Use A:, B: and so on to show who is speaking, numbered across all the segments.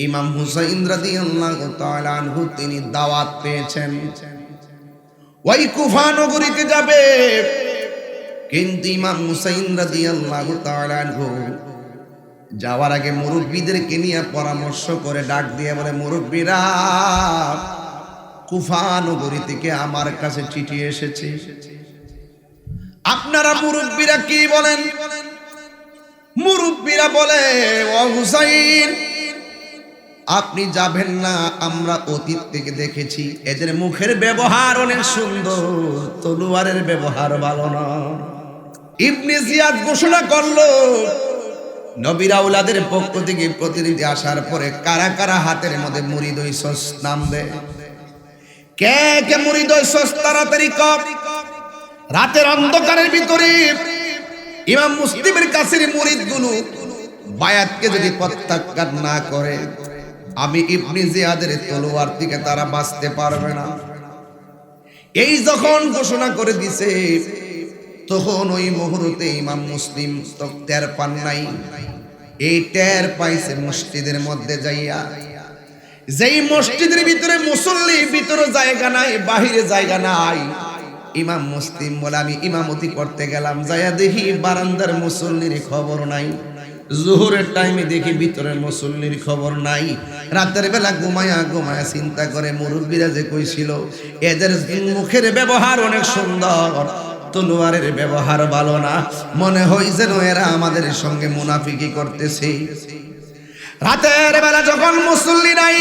A: ইমাম হুসাইন রাদিয়াল্লাহু তাআলা আনহু তিনি দাওয়াত পেয়েছেন। ওই কুফা নগরীতে যাবে। কিন্তু ইমাম হুসাইন রাদিয়াল্লাহু তাআলা আনহু যাওয়ার আগে মুরব্বীদেরকে নিয়ে পরামর্শ করে ডাক দিয়ে বলে, মুরব্বীরা, কুফা নগরী থেকে আমার কাছে চিঠি এসেছে। আপনারা মুরব্বীরা কি বলেন? মুরব্বীরা বলে, ও হুসাইন আপনি যাবেন না, আমরা অতীত থেকে দেখেছি। এদের মুখের ব্যবহার অনেক সুন্দর, তলুয়ারের ব্যবহার ভালো না। ইবনে জিয়াদ ঘোষণা করল, নবীর আউলাদের পক্ষ থেকে প্রতিনিধি আসার পরে কারা কারা হাতের মধ্যে মুড়ি দই সস নাম দেয় কে কে মুড়ি দই সস তাড়াতাড়ি কর? রাতের অন্ধকারের ভিতরে ইমাম মুসলিমের কাছের মুরিদগুলো বায়াতকে যদি প্রত্যাখ্যান না করে আমি ইবনে জিয়াদের তলোয়ার থেকে তারা বাঁচতে পারবে না। এই যখন ঘোষণা করে দিছে, তখন ওই মুহূর্তে ইমাম মুসলিম টের পান নাই। এই টের পাইছে মসজিদের মধ্যে যাইয়া। যেই মসজিদের ভিতরে মুসল্লি ভিতরে জায়গা নাই, বাহিরে জায়গা নাই, ইমাম মুসলিম বলে, আমি ইমামতি করতে গেলাম, যাইয়া দেখি বারান্দার মুসল্লির খবর নাই। জোহরের টাইমে দেখি ভিতরের মুসল্লির খবর নাই। রাতের বেলা ঘুমায়া ঘুমায়া চিন্তা করে মুরব্বীরা যে কইছিল, এদের মুখের ব্যবহার অনেক সুন্দর, তলোয়ারের ব্যবহার ভালো না। মনে হয় যেন এরা আমাদের সঙ্গে মুনাফিকি করতেছে। রাতের বেলা যখন মুসল্লি নাই,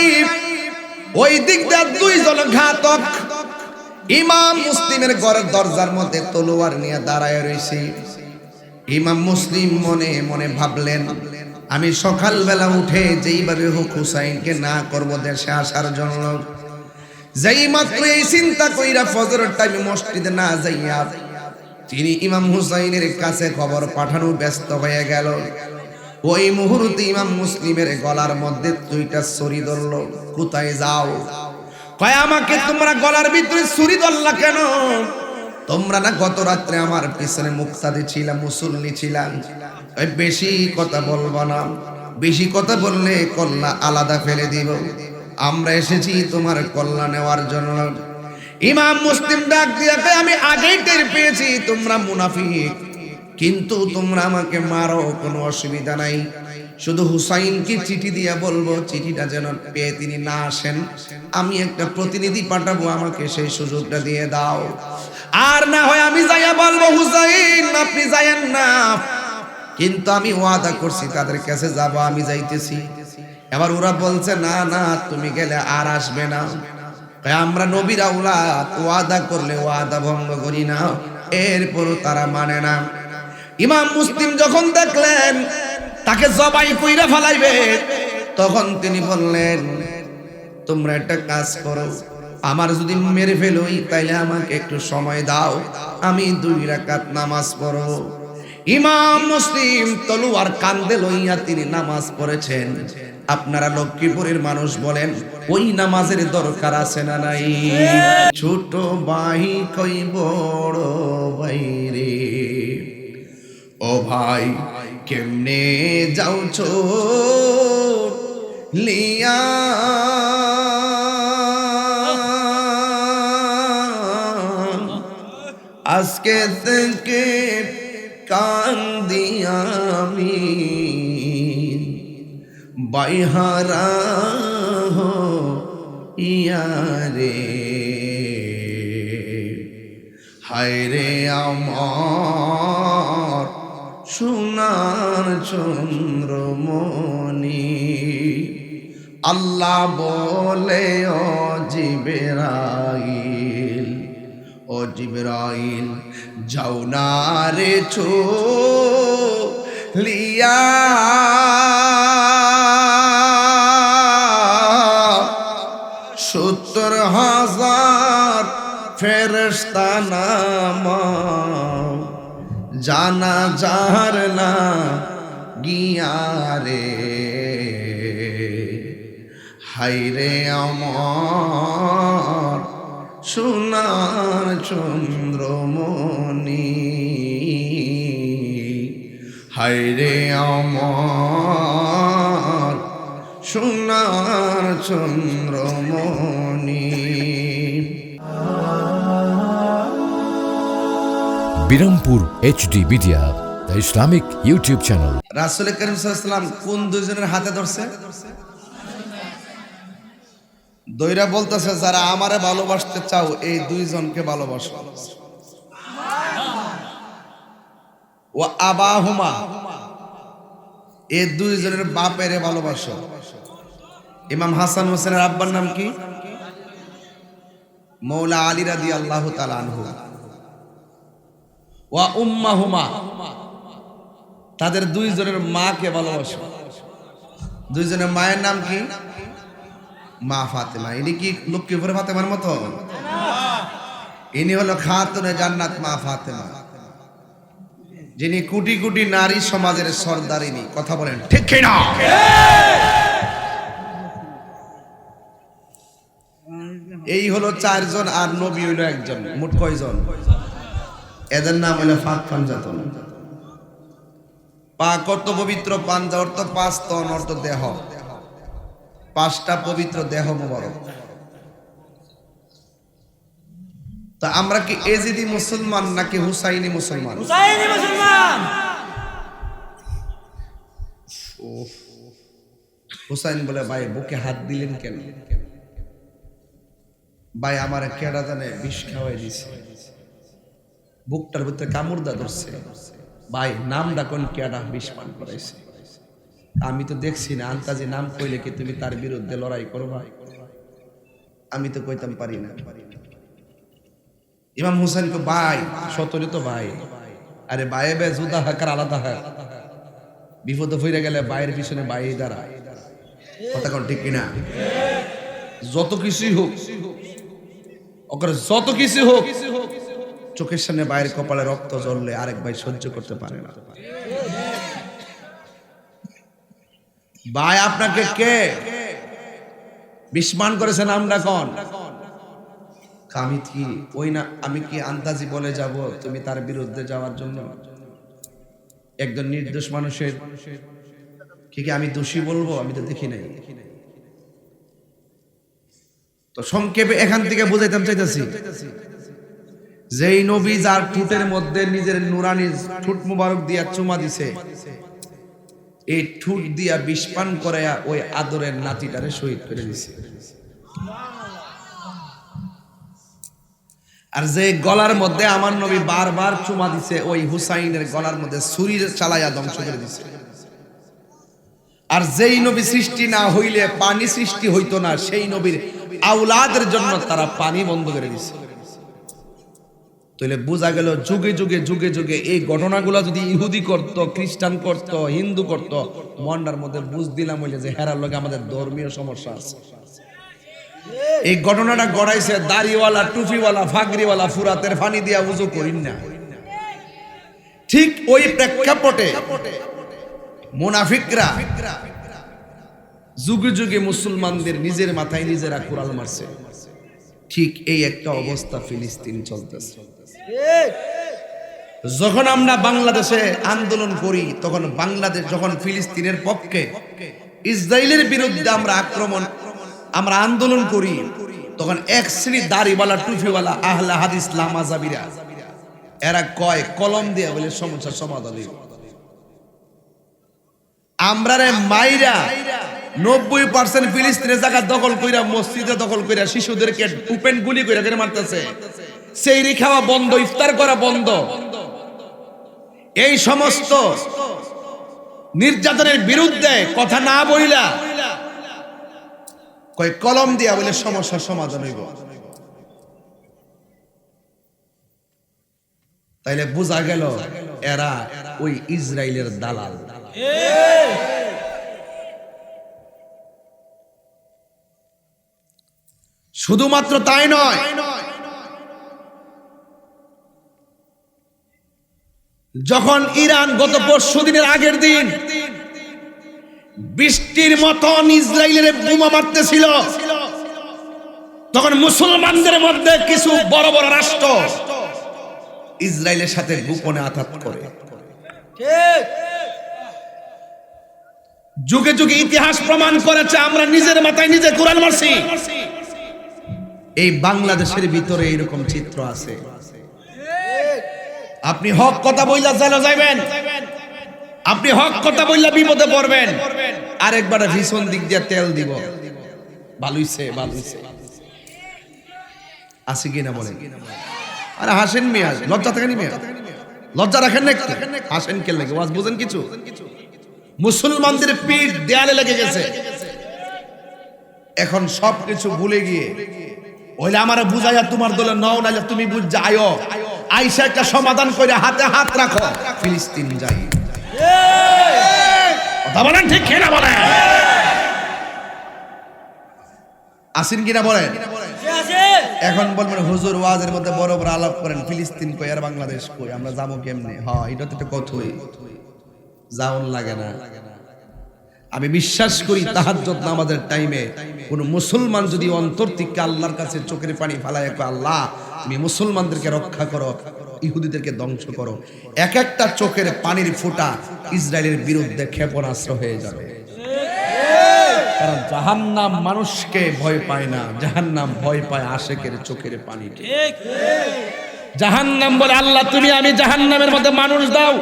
A: ওই দিয়ে দুইজন ঘাতক ইমাম মুসলিমের ঘরের দরজার মধ্যে তলোয়ার নিয়ে দাঁড়ায় রয়েছে ইমাম মুসলিম মনে মনে ভাবলেন, আমি সকালবেলা উঠে যেইভাবে হোক হুসাইনকে না করব দেশে আসার জন্য। যেই মাত্র এই চিন্তা কইরা ফজরের টাইমে মসজিদে না যাইয়া তিনি ইমাম হুসাইনের কাছে খবর পাঠানো ব্যস্ত হয়ে গেল। ওই মুহূর্তে ইমাম মুসলিমের গলার মধ্যে দুইটা ছড়ি ধরল, কোথায় যাও? কয়, আমাকে তোমরা গলার ভিতরে ছুরি ধরলা কেন? তোমরা না গত রাত্রে আমার পিছনে মুক্তাদি ছিলাম মুসল্লি ছিলাম ওই বেশি কথা বলব না। বেশি কথা বললে কল্লা আলাদা ফেলে দিব। আমরা এসেছি তোমার কল্লা নেওয়ার জন্য। ইমাম মুসলিম ডাক দিয়ে কয়, আমি আগেই টের পেয়েছি তোমরা মুনাফিক। কিন্তু তোমরা আমাকে মারো কোনো অসুবিধা নাই। শুধু হুসাইনকে চিঠি দিয়া বলব, চিঠিটা যেন পেয়ে তিনি না আসেন। আমি একটা প্রতিনিধি পাঠাবো, আমাকে সেই সুযোগটা দিয়ে দাও। আর না হয় আমি যাইয়া বলব, হুসাইন, আপনি যাইয়েন না। কিন্তু আমি ওয়াদা করছি, তাদের কাছে যাব, আমি যাইতেছি। এবার ওরা বলছে, না না, তুমি গেলে আর আসবে না। আমরা নবীরা উলা ওয়াদা করলে ওয়াদা ভঙ্গ করি না। এরপরও তারা মানে না। ইমাম মুসলিম যখন দেখলেন তাকে জবাই কইরা ফেলাইবে। তখন তিনি বললেন, তোমরা একটা কাজ করো, আমার যদি মেরে ফেলোই তাইলে আমাকে একটু সময় দাও, আমি দুই রাকাত নামাজ পড়ো। ইমাম মুসলিম তলুয়ার কান্দে লইয়া তিনি নামাজ পড়েছেন। আপনারা লক্ষ্মীপুরের মানুষ বলেন, ওই নামাজের দরকার আছে না নাই? ছোট ভাই কই বড় বাইরে ও ভাই কেমনে যাওছ লিয়া? আজকে থেকে কান্দি আমি বাইহারা ইয়ারে হায় রে আমার সোনার চন্দ্রমণি। আল্লাহ বলে ও জিবেরাইল ও জিবেরাইল যাও না রে লিয়া জানা যার না গিয়ারে হাইরে আমার সোনার চন্দ্রমণি। হাইরে আমার সোনার Chandramoni.
B: Birampur HD media Islamic YouTube channel
A: রাসুল করিম সাল্লাম কোন দুজনের হাতে ধরছে? দইরা বলতেছে, যারা আমারে ভালোবাসতে চাও, এই দুইজনকে ভালোবাসো। ও আবাহুমা, এই দুইজনের বাপেরে ভালোবাসো। ইমাম হাসান হোসেনের আব্বার নাম কি? মৌলা আলী রাদি আল্লাহ তালানহু ওয়া উম্মাহুমা। তাদের দুইজনের মাকে ভালোবাসো। দুইজনের মায়ের নাম কি? মা ফাতেমা। ইনি কি লক্ষ্মীপুরে ফাতেমার মতো? ইনি হলো খাতুনে জান্নাত মা ফাতেমা। যিনি কোটি কোটি নারী সমাজের সর্দারিনী। কথা বলেন, ঠিক কিনা এই হলো চারজন আর নবী হইল একজন। মোট কয়জন? এদের নাম হলো ফাত পাঞ্জাতন পা কত পবিত্র পাঞ্জা অর্থ পাঁচ তন অর্থ দেহ। পাঁচটা পবিত্র দেহ মোবারক। তা আমরা কি এজিদি মুসলমান নাকি হুসাইনি মুসলমান?
C: হুসাইনি মুসলমান!
A: হুসাইন বলে ভাই বুকে হাত দিলেন কেন? ভাই আমার কেডা জানে বিষ খাওয়াই দিছে। বুকটার ভিতরে কামড় দা ধরছে। ভাই নামটা কোন কেডা বিষ পান করাইছে? আমি তো দেখছি না, আন্তাজি নাম কইলে কি তুমি তার বিরুদ্ধে লড়াই করবা? আমি তো কইতাম পারি না। ইমাম হুসেন কো ভাই, সতরে তো ভাই। আরে ভাইয়ে বে জুদা হাকার আলাদা হয় বিপদ হইরে গেলে বাইরের পিছনে বাইরে দাঁড়ায়। কথা কোন ঠিক কিনা? যত কিছুই হোক ওখানে যত কিছু হোক চোখের সামনে বাইরের কপালে রক্ত জ্বললে আরেক ভাই সহ্য করতে পারে না। ভাই, আপনাকে কে? বিস্মান করেছে নামটা কোন? আমি কি? ওই না, আমি কি আন্দাজি বলে যাব তুমি তার বিরুদ্ধে যাওয়ার জন্য? একজন নির্দোষ মানুষের কি কি আমি দোষী বলব? আমি তো দেখি নাই। তো সংক্ষেপে এখান থেকে বুঝাইতাম চাইতেছি। যেই নবী যার ঠুটের মধ্যে নিজের নুরানি ঠুট মুবারক দিয়া চুমা দিছে, এই ঠুট দিয়া বিষপান করে ওই আদরের নাতিটারে শহীদ করে দিছে। আর যে গলার মধ্যে আমার নবী বারবার চুমা দিছে, ওই হুসাইনের গলার মধ্যে ছুরির চালাইয়া ধ্বংস করে দিছে। আর যেই নবী সৃষ্টি না হইলে পানি সৃষ্টি হইতো না, সেই নবীর আউলাদের জন্য তারা পানি বন্ধ করে দিছে। তাহলে বোঝা গেল যুগে যুগে যুগে যুগে এই ঘটনাগুলো যদি ইহুদি করত, খ্রিস্টান করত, হিন্দু করত, মন্ডার মধ্যে বুঝ দিলাম হইলে যে হেরার লগে আমাদের ধর্মীয় সমস্যা আছে। এই ঘটনাটা গড়াইছে দাড়িওয়ালা, টুপিওয়ালা, ফাগরিওয়ালা, ফুরাতের ফানি দিয়া উজু করিন না। ঠিক ওই প্রেক্ষাপটে মুনাফিকরা যুগে যুগে মুসলমানদের নিজের মাথায় নিজেরা কুড়াল মারছে। ঠিক এই একটা অবস্থা ফিলিস্তিন চলতেছে। যখন আমরা বাংলাদেশে আন্দোলন করি, তখন বাংলাদেশ যখন ফিলিস্তিনের পক্ষে ইসরায়েলের বিরুদ্ধে আমরা আক্রমণ, আমরা আন্দোলন করি, তখন এক শ্রেণি দাড়িওয়ালা টুফিওয়ালা আহলা হাদিস, লামাজাবিরা, এরা কয়, কলম দিয়ে বলে সমস্যার সমাধান। আমরা মাইরা নব্বই পার্সেন্ট ফিলিস্তিনের জায়গা দখল কইরা, মসজিদে দখল কইরা শিশুদেরকে উপেন গুলি কইরা করে মারতেছে সেই খাওয়া বন্ধ, ইফতার করা বন্ধ। এই সমস্ত নির্যাতনের বিরুদ্ধে কথা না বইলা কয় কলম দিয়া বলে সমস্যার সমাধান হইব। তাইলে বোঝা গেল এরা ওই ইসরায়েলের দালাল। শুধুমাত্র তাই নয় যখন ইরান গত পরশু দিনের আগের দিন বৃষ্টির মতন ইসরায়েলের বোমা মারতেছিল। তখন মুসলমানদের মধ্যে কিছু বড় বড় রাষ্ট্র ইসরায়েলের সাথে গোপনে আঘাত করে। যুগে যুগে ইতিহাস প্রমাণ করেছে আমরা নিজের মাথায় নিজে কোরআন মারছি। এই বাংলাদেশের ভিতরে এরকম চিত্র আছে। আপনি হক কথা বইলা জেলে যাইবেন। আপনি হক কথা বইলা বিপদে পড়বেন। আরেকবার ভীষণ দিক দিয়ে তেল দিব। ভালোইছে ভালোইছে আছে কিনা বলেন? আরে হাসেন মিয়া, লজ্জা থাকেনি মিয়া? লজ্জা রাখেন না একটু। হাসেন কে লাগে? ওয়াজ বুঝেন কিছু? মুসলমানদের পিঠ দেয়ালে লেগে গেছে। এখন সব কিছু ভুলে গিয়ে, ওইলে আমার বুঝাইয়া তোমার দলে নও, নাইলে তুমি বুঝ যাও আইসা একটা সমাধান করে হাতে হাত রাখো। ফিলিস্তিন যাই। কথা বলেন ঠিক কিনা বলেন? আসিন কিনা বলেন? এখন বলবেন, হুজুর, ওয়াজের মধ্যে বড় বড় আলাপ করেন। ফিলিস্তিন কই আর বাংলাদেশ কই? আমরা যাব কেমনে? হ্যাঁ এটা তো একটা কথাই। যাওন লাগে না। আমি বিশ্বাস করি তাহাজ্জুদ নামাজের টাইমে কোন মুসলমান যদি অন্তর থেকে আল্লাহর কাছে চোখের পানি ফালায় আল্লাহ, তুমি মুসলমানদেরকে রক্ষা করো, ইহুদিদেরকে ধ্বংস করো। এক একটা চোখের পানির ফোঁটা ইসরায়েলের বিরুদ্ধে ক্ষেপণাস্ত্র হয়ে যাবে। কারণ জাহান্নাম মানুষকে ভয় পায় না, জাহান্নাম ভয় পায় আশেকের চোখের পানিকে। জাহান্নাম বলে, আল্লাহ, তুমি আমি জাহান্নামের মধ্যে মানুষ দাও।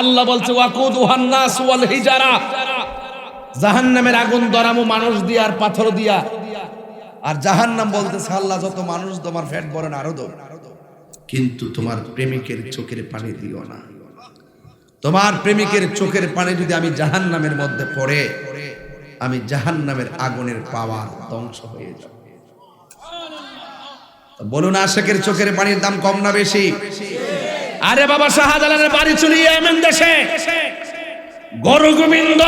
A: আল্লাহ বলছে, ওয়াকুদুহান নাস ওয়াল হিজারা। জাহান্নামের আগুন দরামো মানুষ দিয়া আর পাথর দিয়া। আর জাহান্নাম বলতেছে, আল্লাহ, যত মানুষ তোমার ফ্যাট বলেন আরও দাও। কিন্তু তোমার প্রেমিকের চোখের পানি দিও না। তোমার প্রেমিকের চোখের পানি যদি আমি জাহান্নামের মধ্যে পড়ে, আমি জাহান্নামের আগুনের পাওয়ার ধ্বংস হয়ে যাব। বলুন, আশেকের চোখের পানির দাম কম না বেশি? আরে বাবা, শাহজালালের বাড়ি চলি এমন দেশে গরু গোবিন্দ।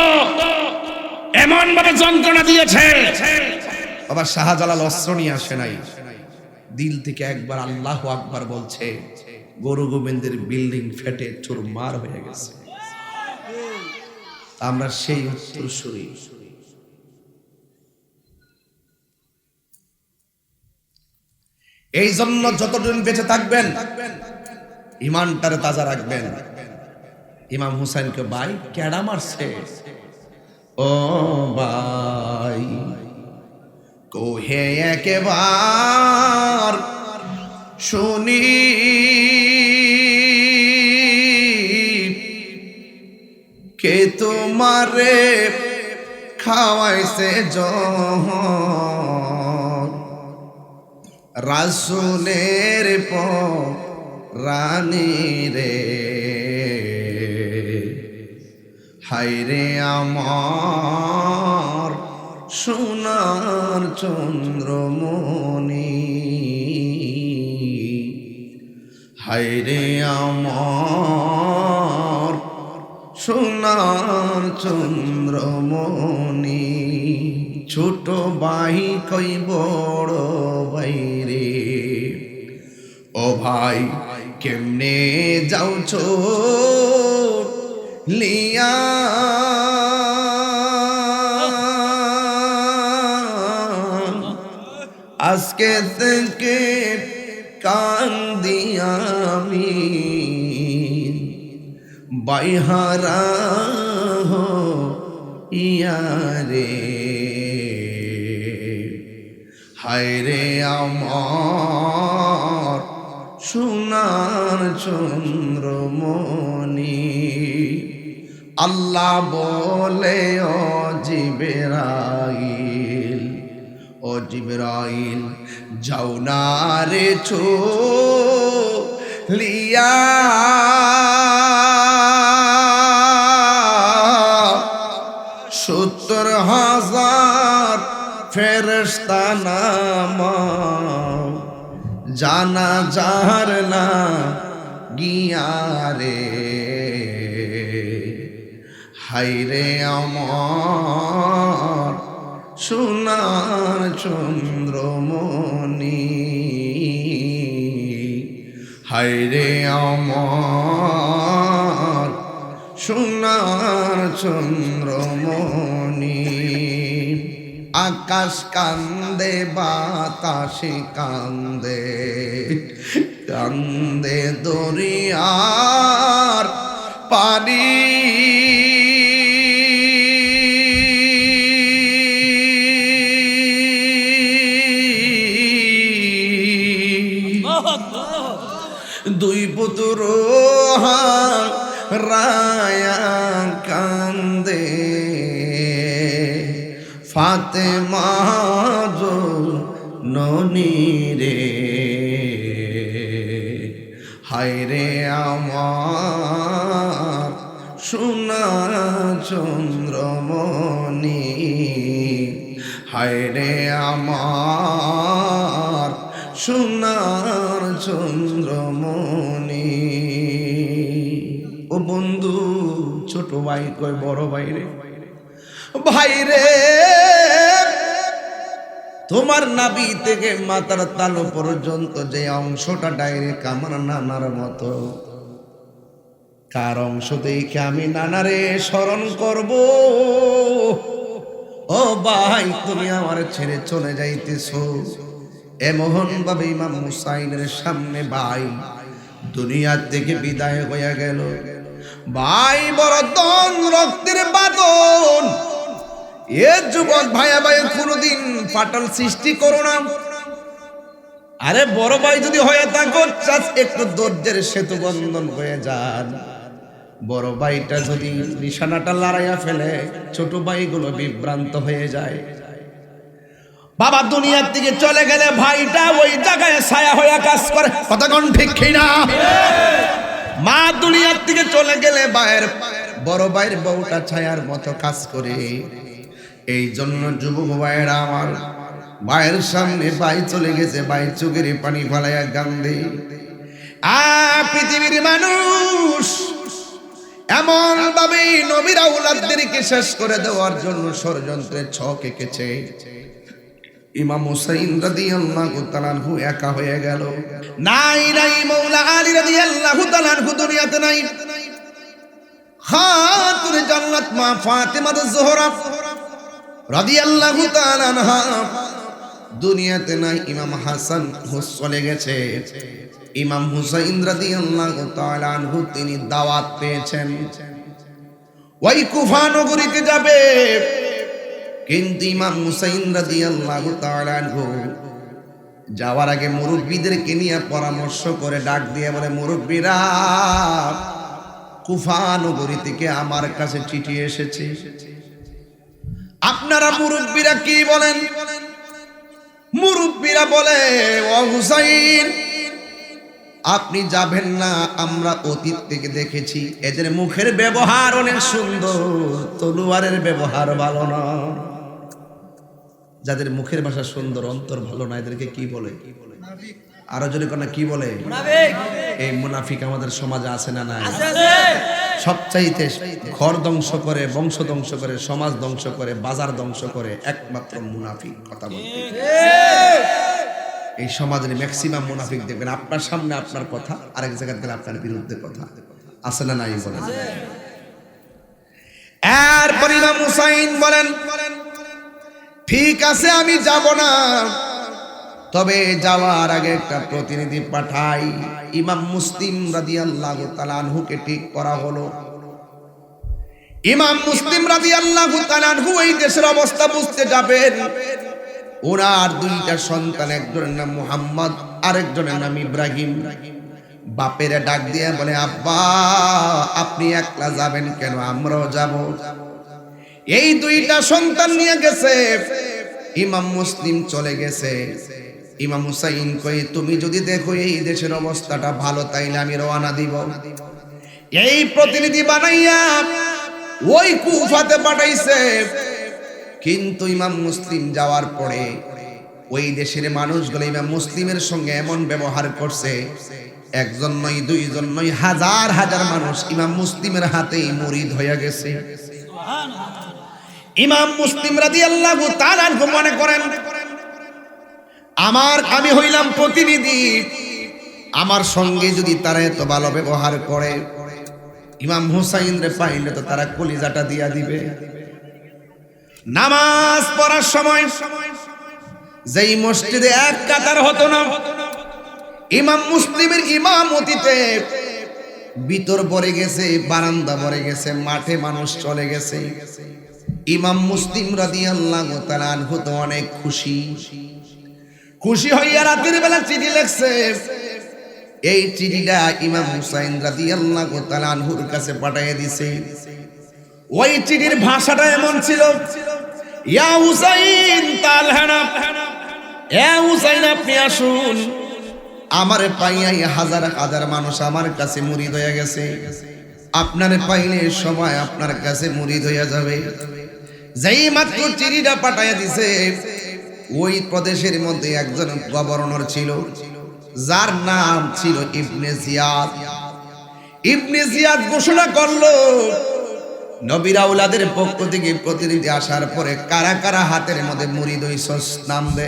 A: এমন ভাবে যন্ত্রণা দিয়েছে। বাবা শাহজালাল অস্ত্র নিয়ে আসে নাই। দিল থেকে একবার আল্লাহ আকবার বলছে, গরু গোবিন্দের বিল্ডিং ফেটে চুরমার হয়ে গেছে। আমরা সেই উত্তর শুনি এই জন্য যতদিন বেঁচে থাকবেন, ইমানটারে তাজা রাখবেন। ইমাম হুসাইনকে ভাই কেডা মারছে? ও ভাই কোহে একেবার শুনি। কে তোমারে খাওয়াইছে জহর রাসুলের রানী রে। হাইরে আমার সোনার চন্দ্রমণি। হাইরে আমার সোনার চন্দ্রমণি। ছোট বাই কই বড় বাইরে ও ভাই, কেমনে যাওছ লিয়া। আজকে থেকে কান্দি আমি। বাইহারা ইয়ারে। হায়রে আমার সোনার চন্দ্রমণি আল্লাহ বলে, ও জিবেরাইল, ও জিবরাইল, যাও না রে ছো লিয়া সত্তর হাজার ফেরস্তা নামাও জানা যার না গিয়ারে। হাইরে আমার, সোনার চন্দ্রমণি। হাইরে আমার, সোনার চন্দ্রমণি। আকাশ কান্দে, বাতাসে কান্দে কান্দে দরিয়ার পানি। রায়া কান্দে। ফাতে ননি রে হায় রে আমার সোনা চন্দ্রমণি হায় রে আমার সোনার চন্দ্রমণি। বন্ধু, ছোট ভাই কয়, বড় ভাই রে। ভাই রে, তোমার নাবি থেকে মাথার তালু পর্যন্ত যে অংশটা ডাইরেক্ট আমার নানার মতো। কার অংশ দেখে আমি নানারে স্মরণ করব। ও ভাই, তুমি আমার ছেড়ে চলে যাইতেছো। এমন ভাবে ইমাম হুসাইনের সামনে ভাই দুনিয়ার থেকে বিদায় হয়ে গেল। ভাই বড় দন রক্তের বাদন এ যুবক ভাইয়া ভাই কোনোদিন ফাটাল সৃষ্টি করো না। আরে বড় ভাই যদি হয়ে থাকো চাষ একটু দর্জের সেতু বন্ধন হয়ে যান। বড় ভাইটা যদি নিশানাটা লড়াইয়া ফেলে, ছোট ভাইগুলো বিভ্রান্ত হয়ে যায়। বাবা দুনিয়ার দিকে চলে গেলে ভাইটা ওই জায়গায় ছায়া হয়ে কাজ করে। কতক্ষণ ঠিক না মা দুনিয়ার দিকে চলে গেলে ভাইয়ের বড় ভাইয়ের বউটা ছায়ার মতো কাজ করে। এই জন্য যুবক ভাইয়েরা আমার ভাইয়ের সামনে ভাই চলে গেছে ভাই চোখের পানি ফালাইয়া গান্ধে আ, পৃথিবীর মানুষ এমন ভাবে নবীরা উলাদদেরকে শেষ করে দেওয়ার জন্য ষড়যন্ত্রের ছক এঁকেছে। ইমাম হুসাইন রাদিয়াল্লাহু তাআলাহু একা হয়ে গেল। নাই নাই, মাওলা আলী রাদিয়াল্লাহু তাআলাহু দুনিয়াতে নাই। খাতুন জান্নাত মা ফাতেমা জোহরা রাদিয়াল্লাহু তাআলা আনহা দুনিয়াতে নাই, ইমাম হাসান হুস চলে গেছে। ইমাম হুসাইন রাদিয়াল্লাহু তাআলা আনহু তিনি দাওয়াত পেয়েছেন। ওই কুফা নগরীতে যাবে। কিন্তু ইমাম হুসাইন তাআলা আনহু যাওয়ার আগে মুরব্বীদেরকে নিয়ে পরামর্শ করে ডাক দিয়ে বলে, মুরব্বীরা, কুফা নগরী থেকে আমার কাছে চিঠি এসেছে। আপনারা মুরব্বীরা কি বলেন? মুরব্বীরা বলে, ও হুসাইন, আপনি যাবেন না, আমরা অতীত থেকে দেখেছি। এদের মুখের ব্যবহার অনেক সুন্দর, তলুয়ারের ব্যবহার ভালো না যাদের মুখের ভাষা সুন্দর অন্তর ভালো না এদেরকে কি বলে? আরও যদি কোনা কি বলে? এই মুনাফিক আমাদের সমাজে আছে না নাই? সবচাইতে ঘর ধ্বংস করে বংশ ধ্বংস করে সমাজ ধ্বংস করে বাজার ধ্বংস করে একমাত্র মুনাফিক কথা বলতে এই সমাজের ম্যাক্সিমাম মুনাফিক দেখবেন আপনার সামনে আপনার কথা আরেক জায়গায় গেলে আপনার বিরুদ্ধে কথা। আছে না নাই বলেন? এরপর ইমাম হুসাইন বলেন ঠিক আছে, আমি যাব না। তবে যাওয়ার আগে একটা প্রতিনিধি পাঠাই। ইমাম মুসলিম রাদিয়াল্লাহু তাআলা আনহুকে ঠিক করা হলো। ইমাম মুসলিম রাদিয়াল্লাহু তাআলা আনহু এই দেশের অবস্থা বুঝতে যাবেন। ওনার দুইটা সন্তান, একজনের নাম মুহাম্মদ, আরেকজনের নাম ইব্রাহিম। বাপের ডাক দিয়ে বলে, আব্বা, আপনি একলা যাবেন কেন? আমরাও যাব। এই দুইটা সন্তান নিয়ে গেছে। ইমাম মুসলিম চলে গেছে। ইমাম হুসাইন কই তুমি যদি দেখো এই দেশের অবস্থাটা ভালো, তাইলে আমি রওনা দিব। এই প্রতিনিধি বানাইয়া ওই কুফাতে পাঠাইছে। কিন্তু ইমাম মুসলিম যাওয়ার পরে ওই দেশের মানুষগুলো ইমাম মুসলিমের সঙ্গে এমন ব্যবহার করছে, একজন নয়, দুইজন নয়, হাজার হাজার মানুষ ইমাম মুসলিমের হাতেই মরিদ হয়ে গেছে। ইমাম মুসলিম রাদি আল্লাহ মনে করেন, আমার, আমি হইলাম প্রতিনিধি। আমার সঙ্গে যদি তারা এত ভালো ব্যবহার করে, ইমাম হুসাইন রে পাইলে তো তারা কলিজাটা দিয়া দিবে। নামাজ পড়ার সময় যেই মসজিদে এক কাতার হতো না, ইমাম মুসলিমের ইমামতিতে ভিতর ভরে গেছে, বারান্দা ভরে গেছে, মাঠে মানুষ চলে গেছে। ইমাম মুসলিম রাদি আল্লাহ তো অনেক খুশি। খুশি হইয়া রাতের বেলা চিঠি লেখছে। এই চিঠিটা ইমাম হুসাইন রাদিয়াল্লাহু তাআলা আনহুর কাছে পাঠিয়ে দিছে। ওই চিঠির ভাষাটা এমন ছিল, ইয়া হুসাইন তালহানা এ হুসাইন, আপনি আসুন। আমার পাইয়াই হাজার হাজার মানুষ আমার কাছে মুরিদ হয়ে গেছে। আপনার পাইলে সময় আপনার কাছে মুরিদ হইয়া যাবে। যেই মাত্র চিঠিটা পাঠাইয়া দিছে, ওই প্রদেশের মধ্যে একজন গভর্নর ছিল, যার নাম ছিল ইবনে জিয়াদ। ইবনে জিয়াদ ঘোষণা করল, নবীর আউলাদের পক্ষ থেকে প্রতিনিধি আসার পরে কারা কারা হাতের মধ্যে মুড়িদ হইছস নাম দে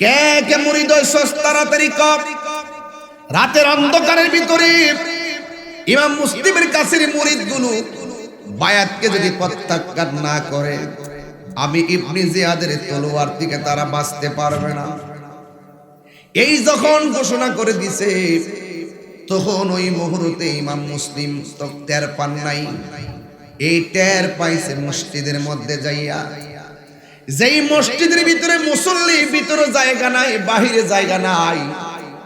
A: কে কে হইছস তাড়াতাড়ি কর রাতের অন্ধকারের ভিতরে ইমাম মুসলিমের কাছের মুরিদগুলো বায়াতকে যদি প্রত্যাখ্যান না করে, আমি ইবনে জিয়াদের তলোয়ার থেকে তারা বাঁচতে পারবে না। এই যখন ঘোষণা করে দিছে, তখন ওই মুহূর্তে ইমাম মুসলিম তো টের পান নাই। এই টের পাইছে মসজিদের মধ্যে যাইয়া। যেই মসজিদের ভিতরে মুসল্লি ভিতরে জায়গা নাই, বাহিরে জায়গা নাই।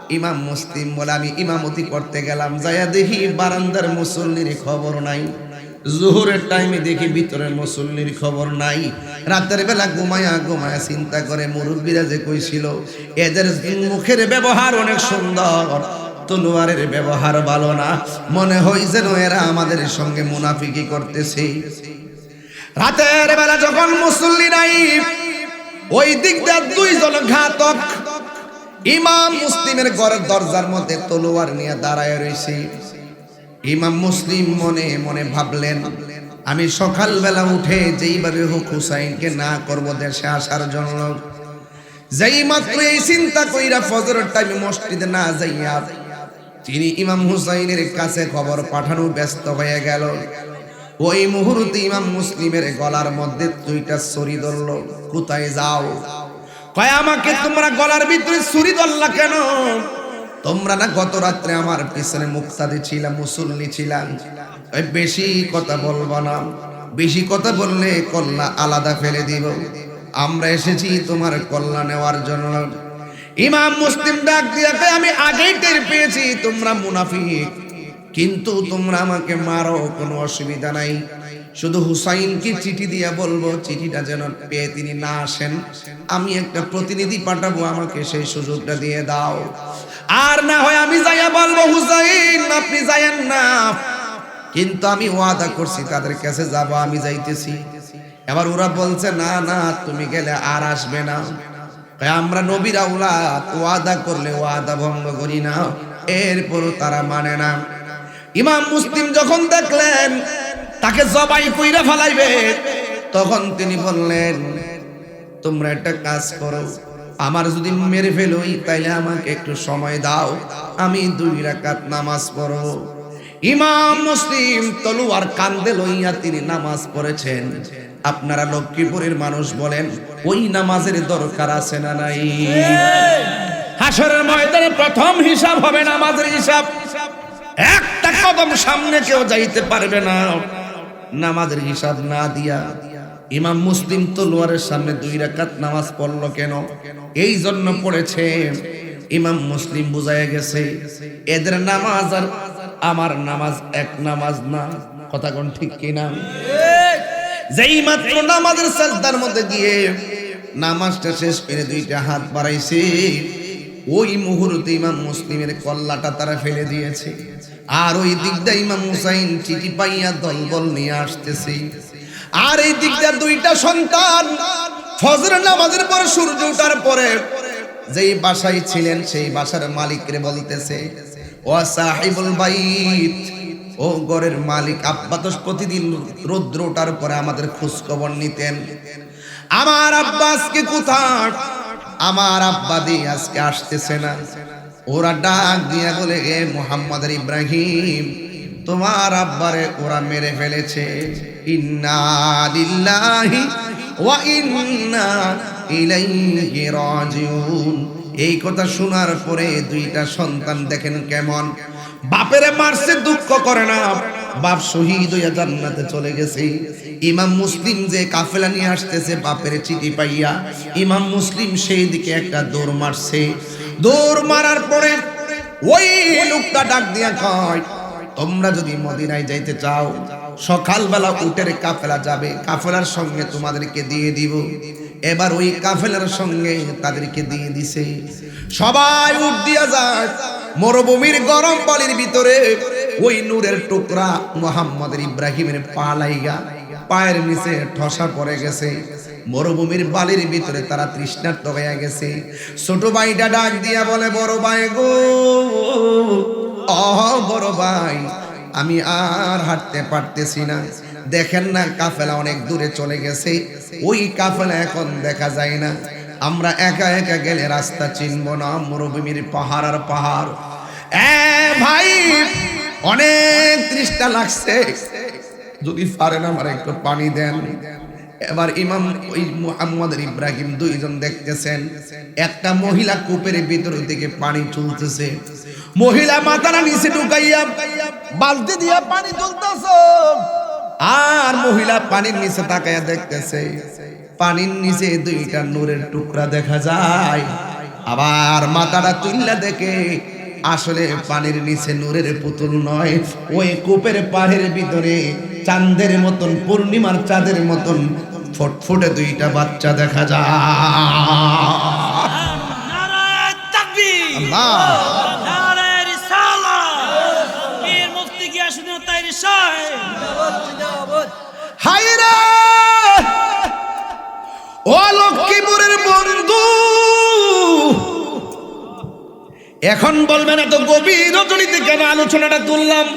A: ইমাম মুসলিম বলে, আমি ইমামতি করতে গেলাম যাইয়া দেখি বারান্দার মুসল্লির খবর নাই। জোহরের টাইমে দেখি ভিতরের মুসল্লির খবর নাই। রাতের বেলা ঘুমায়া ঘুমায়া চিন্তা করে, মুরব্বীরা যে কইছিল, এদের মুখের ব্যবহার অনেক সুন্দর, তলোয়ারের ব্যবহার ভালো না। মনে হয় যেন এরা আমাদের সঙ্গে মুনাফিকি করতেছে। রাতের বেলা যখন মুসল্লি নাই, ওই দিকটা দুইজন ঘাতক ইমাম মুসলিমের ঘরের দরজার মধ্যে তলোয়ার নিয়ে দাঁড়ায় রয়েছে। ইমাম মুসলিম মনে মনে ভাবলেন, আমি সকালবেলা উঠে যেইভাবে হোক হুসাইনকে না করব দেশে আসার জন্য। যেই মাত্র এই চিন্তা কইরা ফজরের টাইমে মসজিদে না যাইয়া তিনি ইমাম হুসাইনের কাছে খবর পাঠানো ব্যস্ত হয়ে গেল। ওই মুহূর্তে ইমাম মুসলিমের গলার মধ্যে দুইটা ছুরি ধরল, কোথায় যাও? কয়, আমাকে তোমরা গলার ভিতরে ছুরি ধরলা কেন? তোমরা না গত রাত্রে আমার পিছনে মুক্তাদি ছিলাম মুসল্লি ছিলাম ওই বেশি কথা বলব না। বেশি কথা বললে কল্লা আলাদা ফেলে দিব। আমরা এসেছি তোমার কল্লা নেওয়ার জন্য। ইমাম মুসলিম ডাক দিয়ে আমি আগেই টের পেয়েছি, তোমরা মুনাফিক। কিন্তু তোমরা আমাকে মারো, কোনো অসুবিধা নাই। শুধু হুসাইনকে চিঠি দিয়ে বলব, চিঠিটা যেন পেয়ে তিনি না আসেন। আমি একটা প্রতিনিধি পাঠাবো, আমাকে সেই সুযোগটা দিয়ে দাও। আর না হয় আমি যাইয়া বলব, হুসাইন, আপনি যাইয়েন না। কিন্তু আমি ওয়াদা করছি, তাদের কাছে যাব, আমি যাইতেছি। এবার ওরা বলছে, না না, তুমি গেলে আর আসবে না। আমরা নবীর আউলাদ ওয়াদা করলে ওয়াদা ভঙ্গ করি না। এরপরও তারা মানে না। ইমাম মুসলিম যখন দেখলেন, তাকে জবাই কইরা ফেলাইবে, তখন তিনি বললেন, তোমরা একটা কাজ করো, আমার যদি মেরে ফেলোই, তাইলে আমাকে একটু সময় দাও, আমি দুই রাকাত নামাজ পড়ো। ইমাম মুসলিম তলুয়ার কান্দে লইয়া তিনি নামাজ পড়েছেন। আপনারা লক্ষ্মীপুরের মানুষ বলেন, ওই নামাজের দরকার আছে না নাই? হাসরের ময়দানে প্রথম হিসাব হবে নামাজের হিসাব। একটা কদম সামনে কেউ যাইতে পারবে না। নামাজের হিসাব না দিয়া ইমাম মুসলিম তলোয়ারের সামনে দুই রাকাত নামাজ পড়ল কেন? এই জন্য পড়েছে, ইমাম মুসলিম বুঝায় গেছে, এদের নামাজ আর আমার নামাজ এক নামাজ না। কথা কোন ঠিক কিনা? যেই মাত্র নামাজের সাজদার মধ্যে গিয়ে নামাজটা শেষ করে দুইটা হাত বাড়াইছে, ওই মুহূর্তে ইমাম মুসলিমের কল্লাটা তারা ফেলে দিয়েছে। আর ওই দিকটা ইমাম হুসাইন চিঠি পাইয়া দলবল নিয়ে আসতেছে। আর এই দিকটা দুইটা সন্তান ফজর নামাজের পর সূর্য ওঠার পরে যেই বাসায় ছিলেন সেই বাসার মালিকরে বলতেছে, ও সাহিবুল বাইত, ও ঘরের মালিক, আব্বা তো প্রতিদিন রৌদ্র ওঠার পরে আমাদের খোঁজ খবর নিতেন। আমার আব্বা আজকে কোথায়? আমার আব্বা দিয়ে আজকে আসতেছে না। ওরা ডাক দিয়া বলে গে মোহাম্মদ ইব্রাহিম, তোমার আব্বারে ওরা মেরে ফেলেছে। ওয়া এই কথা শোনার পরে দুইটা সন্তান দেখেন কেমন। বাপেরে মারছে, দুঃখ করে না। বাপ শহীদ হইয়া জান্নাতে চলে গেছে। ইমাম মুসলিম যে কাফেলা নিয়ে আসতেছে, বাপের চিঠি পাইয়া, ইমাম মুসলিম সেই দিকে একটা দৌড় মারছে। দৌড় মারার পরে ওই লোকটা ডাক দিয়া কয়, তোমরা যদি মদিনায় যাইতে চাও, সকালবেলা উটের কাফেলা যাবে। কাফেলার সঙ্গে তোমাদেরকে দিয়ে দিব। এবার ওই কাফেলার সঙ্গে তাদেরকে দিয়ে দিছে। সবাই উঠ দিয়া যায়। মরুভূমির গরম বালির ভিতরে ওই নূরের টুকরা মোহাম্মদ ইব্রাহিমের পা লাইগা, পায়ের নিচে ঠসা পড়ে গেছে। মরুভূমির বালির ভিতরে তারা তৃষ্ণার্ত হয়ে গেছে। ছোট ভাইটা ডাক দিয়া বলে, বড় ভাই গো, অহ, বড় ভাই, আমি আর হাঁটতে পারতেছি না। দেখেন না, কাফেলা অনেক দূরে চলে গেছে। ওই কাফেলা এখন দেখা যায় না। আমরা একা একা গেলে রাস্তা চিনব না মরুভূমির পাহাড় আর পাহাড়। এ ভাই, অনেক তৃষ্ণা লাগছে। যদি পারেন আমার একটু পানি দেন। এবার ইমাম ওই মুহাম্মদ ইব্রাহিম দুইজন দেখতেছেন। একটা মহিলা কূপের ভিতর থেকে পানি চলতেছে মহিলা মাথাটা নিচে ঢুকাইয়া বালতি দিয়া পানি তুলতেছে। আর মহিলা পানির নিচে তাকাইয়া দেখতেছে পানির নিচে দুইটা নূরের টুকরা দেখা যায়। আবার মাথাটা তুললা দেখে আসলে পানির নিচে নূরের পুতুল নয় ওই কূপের পাড়ের ভিতরে চাঁদের মতন পূর্ণিমার চাঁদের মতন ফুটফুটে দুইটা বাচ্চা দেখা যায়। আল্লাহ।
C: তাইরি
A: ও লক্ষ্মীপুরের বন্ধু! এখন বলবেন এত গভীর রজনীতে কেন আলোচনাটা তুললাম?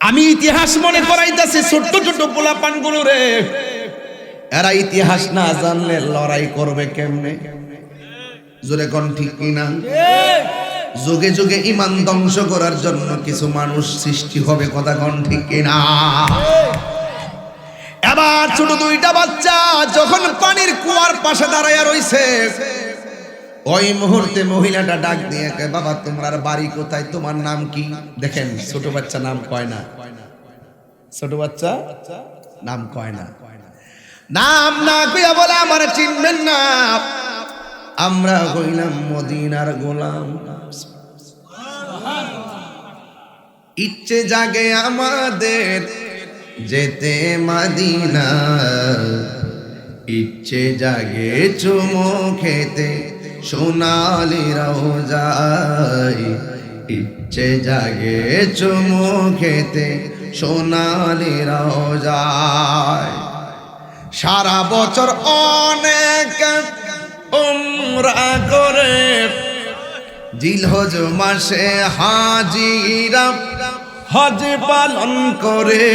A: আমি ইতিহাস মনে করাইতেছি ছোট্ট ছোট্ট পোলা পানগুলো রে। এরা ইতিহাস না জানলে লড়াই করবে কেমনে? জোরে কোন ঠিক কিনা? যুগে যুগে ইমান ধ্বংস করার জন্য কিছু মানুষ সৃষ্টি হবে, কথা কোন ঠিক কিনা? এবার ছোট দুইটা বাচ্চা যখন পানির কুয়ার পাশে দাঁড়াইয়া রইছে, ওই মুহূর্তে মহিলাটা ডাক দিয়ে বাবা, তোমার বাড়ি কোথায়? তোমার নাম কি? দেখেন, ছোট বাচ্চা নাম কয় না। ছোট বাচ্চা নাম কয় না। নাম না কইয়া বলে আমার চিনবেন না। আমরা হইলাম মদিনার গোলাম। ইচ্ছে জাগে আমাদের যেতে মাদিনা। ইচ্ছে জাগে চুমো খেতে সোনালি যায় ইচ্ছে জাগে চুমো খেতে সোনালি যায় সারা বছর অনেক উমরা করে। জিলহজ মাসে হাজিরা হজ পালন করে।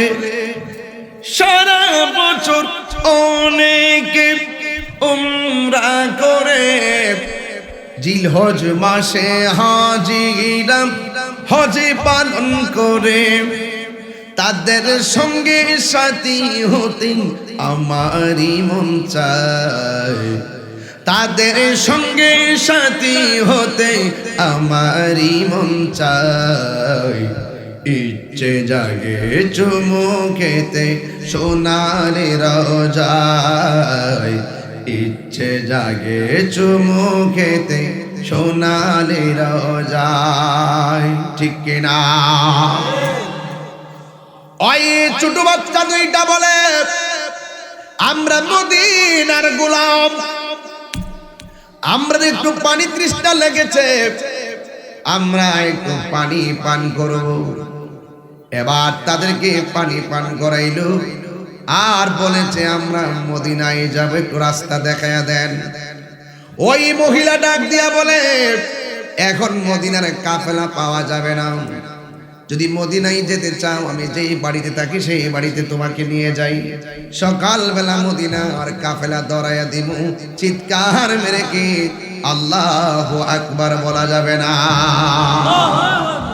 A: সারা বছর অনেকে উমরা করে। জিলহজ মাসে হাজিরা হজ পালন করে। তাদের সঙ্গে সাথী হতে আমারই মন চায়। তাদের সঙ্গে সাথী হতে আমারই মন চায়। ইচ্ছে জাগে চুমু খেতে সোনারে রাজায়। ইচ্ছে জাগে চুমু খেতে সোনালে রাজায়। ঠিক কিনা? ওই ছোট বাচ্চা দুইটা বলে, আমরা মদিনার গোলাম। আমরা একটু পানি তৃষ্ণা লেগেছে। আমরা একটু পানি পান করব। এবার তাদেরকে পানি পান করাইল। আর বলেছে, আমরা মদিনায় যাব, একটু রাস্তা দেখায়া দেন। ওই মহিলা ডাক দিয়া বলে, এখন মদিনার কাফেলা পাওয়া যাবে না। যদি মদিনায় যেতে চাও, আমি যেই বাড়িতে থাকি সেই বাড়িতে তোমাকে নিয়ে যাই। সকালবেলা মদিনা আর কাফেলা দরাইয়া দিব চিৎকার মেরে কি আল্লাহ আকবার বলা যাবে না।